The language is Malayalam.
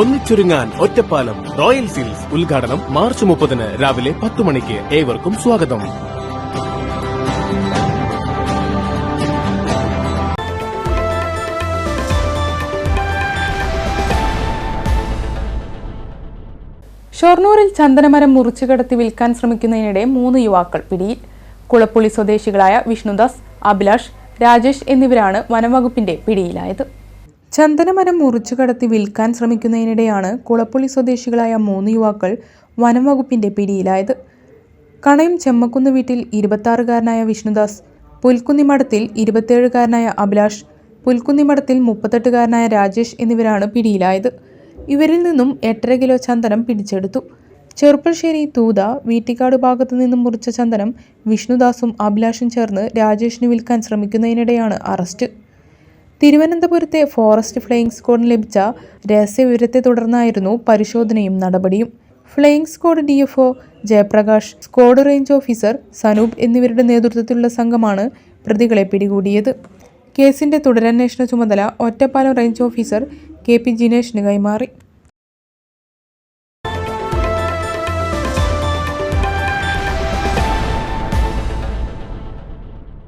ഒന്നിച്ചൊരുങ്ങാൻ ഒറ്റപ്പാലം റോയൽ സീൽസ് ഉദ്ഘാടനം മാർച്ച് മുപ്പതിന് രാവിലെ പത്ത് മണിക്ക് ഏവർക്കും സ്വാഗതം. ഷൊർണൂരിൽ ചന്ദനമരം മുറിച്ചു കടത്തി വിൽക്കാൻ ശ്രമിക്കുന്നതിനിടെ മൂന്ന് യുവാക്കൾ പിടിയിൽ. കുളപ്പുള്ളി സ്വദേശികളായ വിഷ്ണുദാസ് അഭിലാഷ് രാജേഷ് എന്നിവരാണ് വനംവകുപ്പിന്റെ പിടിയിലായത്. ചന്ദനമരം മുറിച്ചു കടത്തി വിൽക്കാൻ ശ്രമിക്കുന്നതിനിടെയാണ് കുളപ്പുള്ളി സ്വദേശികളായ മൂന്ന് യുവാക്കൾ വനം വകുപ്പിന്റെ പിടിയിലായത്. കണയം ചെമ്മക്കുന്ന് വീട്ടിൽ ഇരുപത്താറുകാരനായ വിഷ്ണുദാസ് പുൽക്കുന്നിമഠത്തിൽ ഇരുപത്തിയേഴുകാരനായ അഭിലാഷ് പുൽക്കുന്നിമഠത്തിൽ മുപ്പത്തെട്ടുകാരനായ രാജേഷ് എന്നിവരാണ് പിടിയിലായത്. ഇവരിൽ നിന്നും എട്ടര കിലോ ചന്ദനം പിടിച്ചെടുത്തു. ചെറുപ്പശ്ശേരി തൂത വീട്ടിക്കാട് ഭാഗത്തു നിന്നും മുറിച്ച ചന്ദനം വിഷ്ണുദാസും അഭിലാഷും ചേർന്ന് രാജേഷിന് വിൽക്കാൻ ശ്രമിക്കുന്നതിനിടെയാണ് അറസ്റ്റ്. തിരുവനന്തപുരത്തെ ഫോറസ്റ്റ് ഫ്ലൈയിങ് സ്ക്വാഡിന് ലഭിച്ച രഹസ്യവിവരത്തെ തുടർന്നായിരുന്നു പരിശോധനയും നടപടിയും. Flying squad D F O Jayaprakash squad range officer Sanoop എന്നിവരുടെ നേതൃത്വത്തിലുള്ള സംഘമാണ് പ്രതികളെ പിടികൂടിയത്. കേസിന്റെ തുടരന്വേഷണ ചുമതല Ottapalam range officer K P ജിനേഷിന് കൈമാറി.